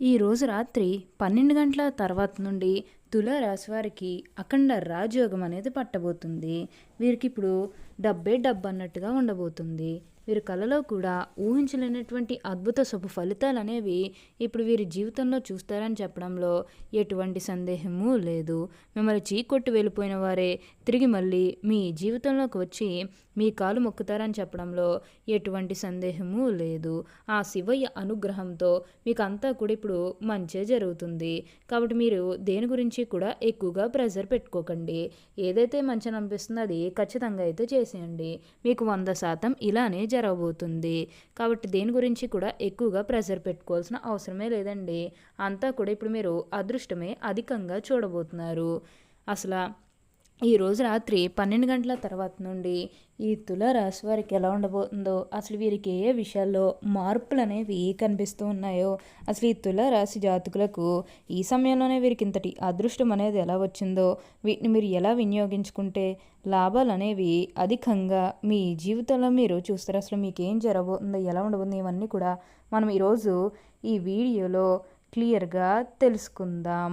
ఈరోజు రాత్రి పన్నెండు గంటల తర్వాత నుండి తులారాశి వారికి అఖండ రాజయోగం అనేది పట్టబోతుంది. వీరికి ఇప్పుడు డబ్బే డబ్బు అన్నట్టుగా ఉండబోతుంది. వీరి కళలో కూడా ఊహించలేనటువంటి అద్భుత శుభ ఫలితాలు అనేవి ఇప్పుడు వీరి జీవితంలో చూస్తారని చెప్పడంలో ఎటువంటి సందేహము లేదు. మిమ్మల్ని చీకొట్టి వెళ్ళిపోయిన వారే తిరిగి మళ్ళీ మీ జీవితంలోకి వచ్చి మీ కాలు మొక్కుతారని చెప్పడంలో ఎటువంటి సందేహము లేదు. ఆ శివయ్య అనుగ్రహంతో మీకు అంతా కూడా ఇప్పుడు మంచే జరుగుతుంది. కాబట్టి మీరు దేని గురించి కూడా ఎక్కువగా ప్రెజర్ పెట్టుకోకండి. ఏదైతే మంచి అనిపిస్తుందో అది ఖచ్చితంగా అయితే చేసేయండి. మీకు వంద శాతం ఇలానే జరగబోతుంది కాబట్టి దేని గురించి కూడా ఎక్కువగా ప్రెజర్ పెట్టుకోవాల్సిన అవసరమే లేదండి. అంతా కూడా ఇప్పుడు మీరు అదృష్టమే అధికంగా చూడబోతున్నారు. అసలు ఈరోజు రాత్రి పన్నెండు గంటల తర్వాత నుండి ఈ తులారాశి వారికి ఎలా ఉండబోతుందో అసలు వీరికి ఏ విషయాల్లో మార్పులు అనేవి కనిపిస్తూ ఉన్నాయో అసలు ఈ తులారాశి జాతకులకు ఈ సమయంలోనే వీరికి ఇంతటి అదృష్టం అనేది ఎలా వచ్చిందో వీటిని మీరు ఎలా వినియోగించుకుంటే లాభాలు అనేవి అధికంగా మీ జీవితంలో మీరు చూస్తారు. అసలు మీకు ఏం జరగబోతుందో ఎలా ఉండబోతుందో ఇవన్నీ కూడా మనం ఈరోజు ఈ వీడియోలో క్లియర్గా తెలుసుకుందాం.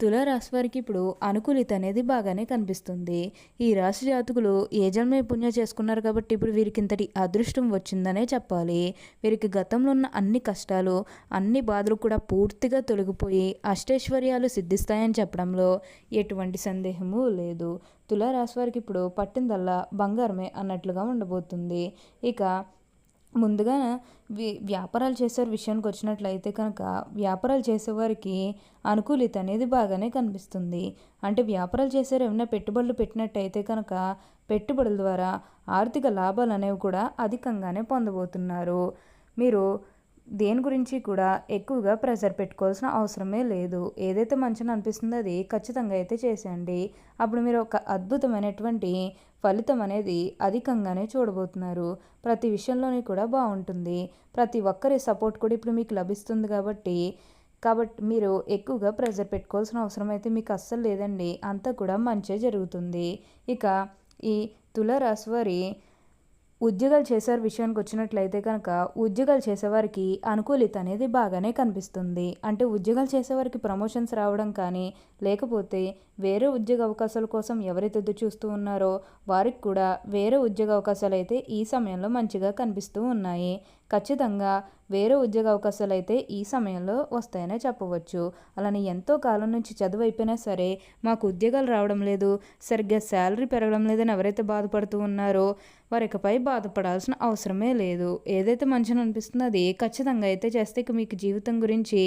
తులారాశి వారికి ఇప్పుడు అనుకూలిత అనేది బాగానే కనిపిస్తుంది. ఈ రాశి జాతకులు ఏ జన్మే పుణ్య చేసుకున్నారు కాబట్టి ఇప్పుడు వీరికి ఇంతటి అదృష్టం వచ్చిందనే చెప్పాలి. వీరికి గతంలో ఉన్న అన్ని కష్టాలు అన్ని బాధలు కూడా పూర్తిగా తొలగిపోయి అష్టైశ్వర్యాలు సిద్ధిస్తాయని చెప్పడంలో ఎటువంటి సందేహము లేదు. తులారాశి వారికి ఇప్పుడు పట్టిందల్లా బంగారమే అన్నట్లుగా ఉండబోతుంది. ఇక ముందుగా వ్యాపారాలు చేసే విషయానికి వచ్చినట్లయితే కనుక వ్యాపారాలు చేసేవారికి అనుకూలిత అనేది బాగానే కనిపిస్తుంది. అంటే వ్యాపారాలు చేసేవారు ఏమైనా పెట్టుబడులు పెట్టినట్టయితే కనుక పెట్టుబడుల ద్వారా ఆర్థిక లాభాలు అనేవి కూడా అధికంగానే పొందబోతున్నారు. మీరు దేని గురించి కూడా ఎక్కువగా ప్రెషర్ పెట్టుకోవాల్సిన అవసరమే లేదు. ఏదైతే మంచిగా అనిపిస్తుందో అది ఖచ్చితంగా అయితే చేసేయండి. అప్పుడు మీరు ఒక అద్భుతమైనటువంటి ఫలితం అనేది అధికంగానే చూడబోతున్నారు. ప్రతి విషయంలోని కూడా బాగుంటుంది. ప్రతి ఒక్కరి సపోర్ట్ కూడా ఇప్పుడు మీకు లభిస్తుంది కాబట్టి కాబట్టి మీరు ఎక్కువగా ప్రెషర్ పెట్టుకోవాల్సిన అవసరం అయితే మీకు అస్సలు లేదండి. అంతా కూడా మంచే జరుగుతుంది. ఇక ఈ తులరాశి వారి ఉద్యోగాలు చేసేవారి విషయానికి వచ్చినట్లయితే కనుక ఉద్యోగాలు చేసేవారికి అనుకూలిత అనేది బాగానే కనిపిస్తుంది. అంటే ఉద్యోగాలు చేసేవారికి ప్రమోషన్స్ రావడం కానీ లేకపోతే వేరే ఉద్యోగ అవకాశాల కోసం ఎవరైతే ఎదురు చూస్తూ ఉన్నారో వారికి కూడా వేరే ఉద్యోగ అవకాశాలు అయితే ఈ సమయంలో మంచిగా కనిపిస్తూ ఉన్నాయి. ఖచ్చితంగా వేరే ఉద్యోగ అవకాశాలు అయితే ఈ సమయంలో వస్తాయనే చెప్పవచ్చు. అలానే ఎంతో కాలం నుంచి చదువు అయిపోయినా సరే మాకు ఉద్యోగాలు రావడం లేదు సరిగ్గా శాలరీ పెరగడం లేదని ఎవరైతే బాధపడుతూ ఉన్నారో వారికపై బాధపడాల్సిన అవసరమే లేదు. ఏదైతే మంచిగా అనిపిస్తుందో అది. ఖచ్చితంగా అయితే చేస్తే మీకు జీవితం గురించి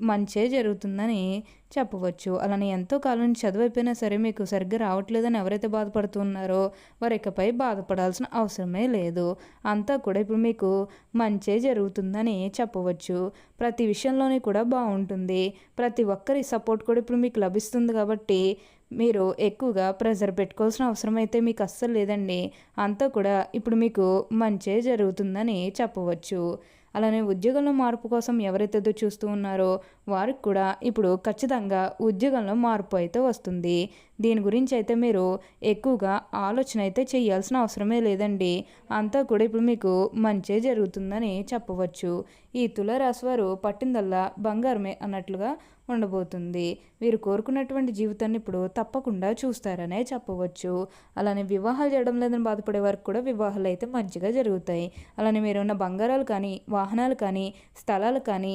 మంచే జరుగుతుందని చెప్పవచ్చు. అలానే ఎంతో కాలం నుంచి చదువైపోయినా సరే మీకు సరిగ్గా రావట్లేదని ఎవరైతే బాధపడుతున్నారో వారు ఇకపై బాధపడాల్సిన అవసరమే లేదు. అంతా కూడా ఇప్పుడు మీకు మంచే జరుగుతుందని చెప్పవచ్చు. ప్రతి విషయంలోనే కూడా బాగుంటుంది. ప్రతి ఒక్కరి సపోర్ట్ కూడా ఇప్పుడు మీకు లభిస్తుంది కాబట్టి మీరు ఎక్కువగా ప్రెజర్ పెట్టుకోవాల్సిన అవసరం అయితే మీకు అస్సలు లేదండి. అంతా కూడా ఇప్పుడు మీకు మంచే జరుగుతుందని చెప్పవచ్చు. అలానే ఉద్యోగంలో మార్పు కోసం ఎవరైతే చూస్తూ ఉన్నారో వారికి కూడా ఇప్పుడు ఖచ్చితంగా ఉద్యోగంలో మార్పు అయితే వస్తుంది. దీని గురించి అయితే మీరు ఎక్కువగా ఆలోచన అయితే చేయాల్సిన అవసరమే లేదండి. అంతా కూడా ఇప్పుడు మీకు మంచే జరుగుతుందని చెప్పవచ్చు. ఈ తులరాశి వారు పట్టిందల్లా బంగారమే అన్నట్లుగా ఉండబోతుంది. వీరు కోరుకున్నటువంటి జీవితాన్ని ఇప్పుడు తప్పకుండా చూస్తారనే చెప్పవచ్చు. అలానే వివాహాలు చేయడం లేదని బాధపడే వారికి కూడా వివాహాలు అయితే మంచిగా జరుగుతాయి. అలానే మీరు ఉన్న బంగారాలు కానీ వాహనాలు కానీ స్థలాలు కానీ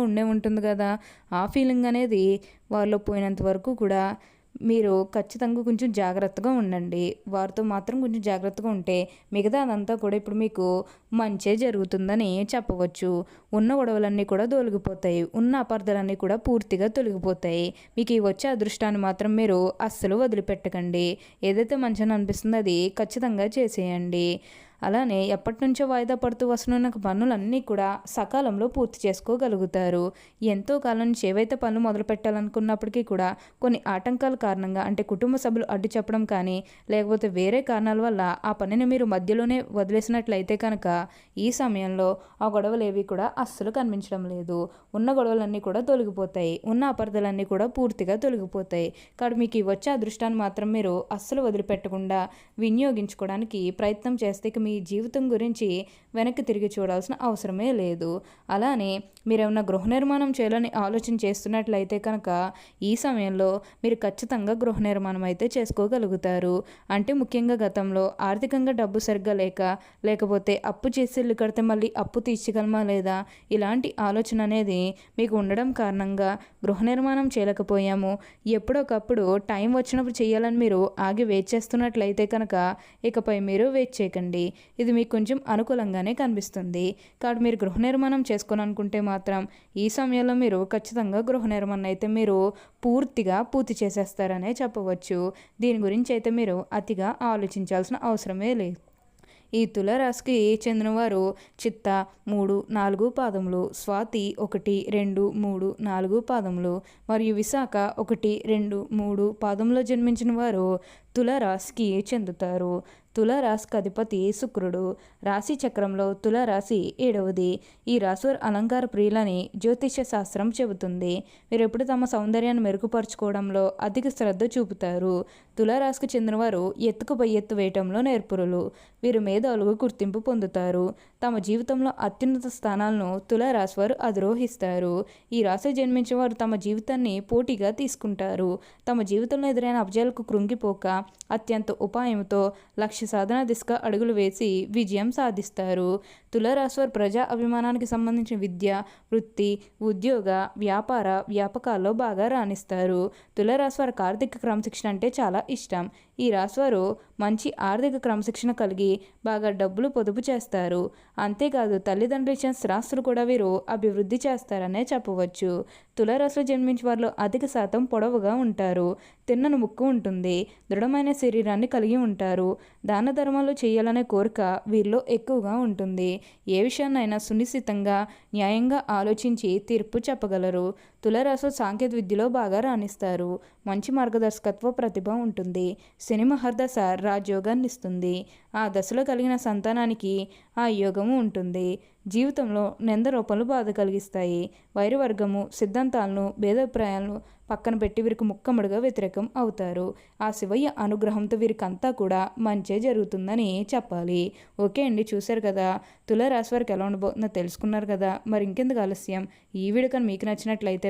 కన్ఫర్మ్గా ఉండే ఉంటుంది కదా. ఆ ఫీలింగ్ అనేది వారిలో పోయినంత వరకు కూడా మీరు ఖచ్చితంగా కొంచెం జాగ్రత్తగా ఉండండి. వారితో మాత్రం కొంచెం జాగ్రత్తగా ఉంటే మిగతా అదంతా కూడా ఇప్పుడు మీకు మంచే జరుగుతుందని చెప్పవచ్చు. ఉన్న గొడవలన్నీ కూడా తొలగిపోతాయి. ఉన్న అపార్థాలన్నీ కూడా పూర్తిగా తొలగిపోతాయి. మీకు ఈ వచ్చే అదృష్టాన్ని మాత్రం మీరు అస్సలు వదిలిపెట్టకండి. ఏదైతే మంచిగా అనిపిస్తుందో అది ఖచ్చితంగా చేసేయండి. అలానే ఎప్పటి నుంచో వాయిదా పడుతూ వస్తున్న పనులన్నీ కూడా సకాలంలో పూర్తి చేసుకోగలుగుతారు. ఎంతో కాలం నుంచి ఏవైతే పనులు మొదలు పెట్టాలనుకున్నప్పటికీ కూడా కొన్ని ఆటంకాల కారణంగా అంటే కుటుంబ సభ్యులు అడ్డు చెప్పడం కానీ లేకపోతే వేరే కారణాల వల్ల ఆ పనిని మీరు మధ్యలోనే వదిలేసినట్లయితే కనుక ఈ సమయంలో ఆ గొడవలు ఏవి కూడా అస్సలు కనిపించడం లేదు. ఉన్న గొడవలన్నీ కూడా తొలగిపోతాయి. ఉన్న అపరదలన్నీ కూడా పూర్తిగా తొలగిపోతాయి. కాబట్టి మీకు వచ్చే అదృష్టాన్ని మాత్రం మీరు అస్సలు వదిలిపెట్టకుండా వినియోగించుకోవడానికి ప్రయత్నం చేస్తే మీ జీవితం గురించి వెనక్కి తిరిగి చూడాల్సిన అవసరమే లేదు. అలానే మీరేమన్నా గృహ నిర్మాణం చేయాలని ఆలోచన చేస్తున్నట్లయితే కనుక ఈ సమయంలో మీరు ఖచ్చితంగా గృహ నిర్మాణం అయితే చేసుకోగలుగుతారు. అంటే ముఖ్యంగా గతంలో ఆర్థికంగా డబ్బు సరిగ్గా లేక లేకపోతే అప్పు చేసి ఇల్లు కడితే మళ్ళీ అప్పు తీర్చగలమా లేదా ఇలాంటి ఆలోచన అనేది మీకు ఉండడం కారణంగా గృహ నిర్మాణం చేయలేకపోయాము. ఎప్పుడొకప్పుడు టైం వచ్చినప్పుడు చేయాలని మీరు ఆగి వెయిట్ చేస్తున్నట్లయితే కనుక ఇకపై మీరు వెయిట్ చేయకండి. ఇది మీకు కొంచెం అనుకూలంగానే కనిపిస్తుంది. కాబట్టి మీరు గృహ నిర్మాణం చేసుకొని అనుకుంటే మాత్రం ఈ సమయంలో మీరు ఖచ్చితంగా గృహ నిర్మాణం అయితే మీరు పూర్తిగా పూర్తి చేసేస్తారనే చెప్పవచ్చు. దీని గురించి అయితే మీరు అతిగా ఆలోచించాల్సిన అవసరమే లేదు. ఈ తులరాశికి చెందినవారు చిత్త మూడు నాలుగు పాదములు స్వాతి ఒకటి రెండు మూడు నాలుగు పాదములు మరియు విశాఖ ఒకటి రెండు మూడు పాదంలో జన్మించిన వారు తులరాశికి చెందుతారు. తులారాశికి అధిపతి శుక్రుడు. రాశి చక్రంలో తులారాశి ఏడవది. ఈ రాశివారు అలంకార ప్రియులని జ్యోతిష శాస్త్రం చెబుతుంది. మీరు ఎప్పుడు తమ సౌందర్యాన్ని మెరుగుపరుచుకోవడంలో అధిక శ్రద్ధ చూపుతారు. తులారాశికి చెందినవారు ఎత్తుకు పై ఎత్తు వేయటంలో నేర్పురులు. వీరు మేధావులుగా గుర్తింపు పొందుతారు. తమ జీవితంలో అత్యున్నత స్థానాలను తులారాశి వారు అధిరోహిస్తారు. ఈ రాశి జన్మించిన వారు తమ జీవితాన్ని పోటీగా తీసుకుంటారు. తమ జీవితంలో ఎదురైన అబ్జాలకు కృంగిపోక అత్యంత ఉపాయంతో లక్ష్య సాధన దిశగా అడుగులు వేసి విజయం సాధిస్తారు. తులరాశివారు ప్రజా అభిమానానికి సంబంధించిన విద్య వృత్తి ఉద్యోగ వ్యాపార వ్యాపకాల్లో బాగా రాణిస్తారు. తులారాశివారికి ఆర్థిక క్రమశిక్షణ అంటే చాలా ఇష్టం. ఈ రాశివారు మంచి ఆర్థిక క్రమశిక్షణ కలిగి బాగా డబ్బులు పొదుపు చేస్తారు. అంతేకాదు తల్లిదండ్రులు ఇచ్చిన స్థిరాస్తులు కూడా వీరు అభివృద్ధి చేస్తారనే చెప్పవచ్చు. తులరాశిలో జన్మించిన వారిలో అధిక శాతం పొడవుగా ఉంటారు. తిన్నను ముక్కు ఉంటుంది. దృఢమైన శరీరాన్ని కలిగి ఉంటారు. దాన ధర్మాలు చేయాలనే కోరిక వీరిలో ఎక్కువగా ఉంటుంది. ఏ విషయాన్నైనా సునిశ్చితంగా న్యాయంగా ఆలోచించి తీర్పు చెప్పగలరు. తులరాశు సాంకేతిక విద్యలో బాగా రాణిస్తారు. మంచి మార్గదర్శకత్వ ప్రతిభ ఉంటుంది. శని మహర్దశ రాజయోగాన్ని ఇస్తుంది. ఆ దశలో కలిగిన సంతానానికి ఆ యోగము ఉంటుంది. జీవితంలో నింద రూపంలో బాధ కలిగిస్తాయి. వైరవర్గము సిద్ధాంతాలను భేదాభిప్రాయాలను పక్కన పెట్టి వీరికి ముక్కముడుగా వ్యతిరేకం అవుతారు. ఆ శివయ్య అనుగ్రహంతో వీరికంతా కూడా మంచే జరుగుతుందని చెప్పాలి. ఓకే అండి చూశారు కదా. తులారాశి వారికి ఎలా ఉండబోతుందో తెలుసుకున్నారు కదా. మరి ఇంకెందుకు ఆలస్యం? ఈ వీడియో కానీ మీకు నచ్చినట్లయితే